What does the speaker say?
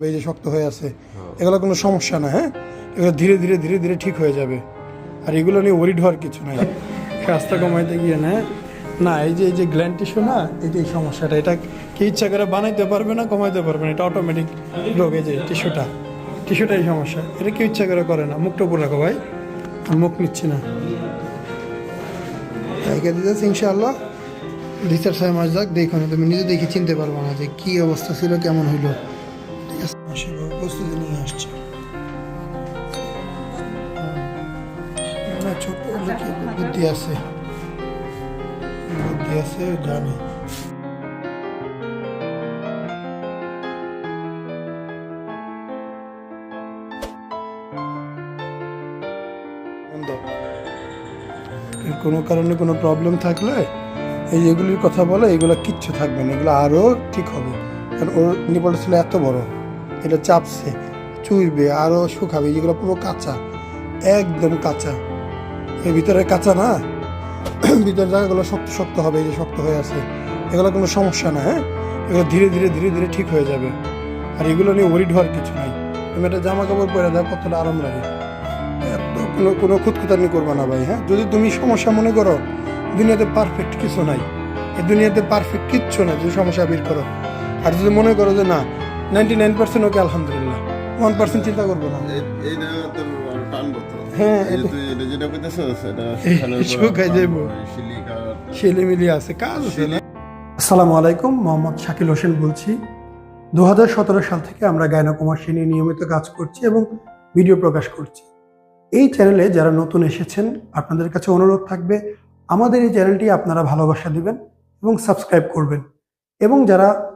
এই যে শক্ত হয়ে আছে। এগুলো কোনো সমস্যা না হ্যাঁ? এগুলো ধীরে ধীরে ধীরে ধীরে ঠিক হয়ে যাবে। আর এগুলো নিয়ে ওরিড হওয়ার কিছু নাই। রাস্তা কমাইতে গিয়ে না? না এই যে এই যে গ্ল্যান্ড টিস্যু না? এই যে এই সমস্যাটা এটা কি ইচ্ছা করে বানাইতে পারবে না কমাইতে পারবে না এটা অটোমেটিক রোগ এই যে টিস্যুটা টিস্যুটাই সমস্যা। এটা কেউ ইচ্ছা করে করে না। মুখটা উপর রাখো ভাই। মুখ নিচ্ছি না। জায়গা দিতেছে ইনশাআল্লাহ। দুই চার ছয় মাস যাক দেখো তুমি নিজে দেখে চিনতে পারব না যে কি অবস্থা ছিল কেমন হইল। সেভাবে প্রস্তুতি নিয়ে আসছে। ছোট হলে বুদ্ধি আছে। বুদ্ধি আছে জানি। কোনো কারণে কোনো প্রবলেম থাকলে এই যেগুলির কথা বলে এগুলো কিচ্ছু থাকবে না এগুলো আরও ঠিক হবে। কারণ ওর নিপলটা ছিল এত বড়। এটা চাপছে, চুইবে আরও শুকাবে যেগুলো পুরো কাঁচা, একদম কাঁচা। এর ভিতরে কাঁচা না? ভিতরে জায়গাগুলো শক্ত শক্ত হবে, এই যে শক্ত হয়ে আছে। এগুলো কোনো সমস্যা না হ্যাঁ? এগুলো ধীরে ধীরে ধীরে ধীরে ঠিক হয়ে যাবে। আর এগুলো নিয়ে ওরিড হওয়ার কিছু নাই। তুমি একটা জামা কাপড় পরে দাও, কতটা আরাম লাগে। কোনো কোনো খুঁতখুতানি করবে না ভাই হ্যাঁ? যদি তুমি সমস্যা মনে করো, দুনিয়াতে পারফেক্ট কিছু নাই। এই দুনিয়াতে পারফেক্ট কিচ্ছু নাই, যদি সমস্যা বের করো। আর যদি মনে করো যে না নাইনটি নাইন পার্সেন্ট ওকে আলহামদুলিল্লাহ। ওয়ান পার্সেন্ট চিন্তা করব না। হ্যাঁ, আছে কাজ আছে না? আসসালামু আলাইকুম মোহাম্মদ শাকিল হোসেন বলছি। দু হাজার সতেরো সাল থেকে আমরা গায়নাকুমাসী নিয়ে নিয়মিত কাজ করছি এবং ভিডিও প্রকাশ করছি। এই চ্যানেলে যারা নতুন এসেছেন আপনাদের কাছে অনুরোধ থাকবে আমাদের এই চ্যানেলটি আপনারা ভালোবাসা দিবেন এবং সাবস্ক্রাইব করবেন। এবং যারা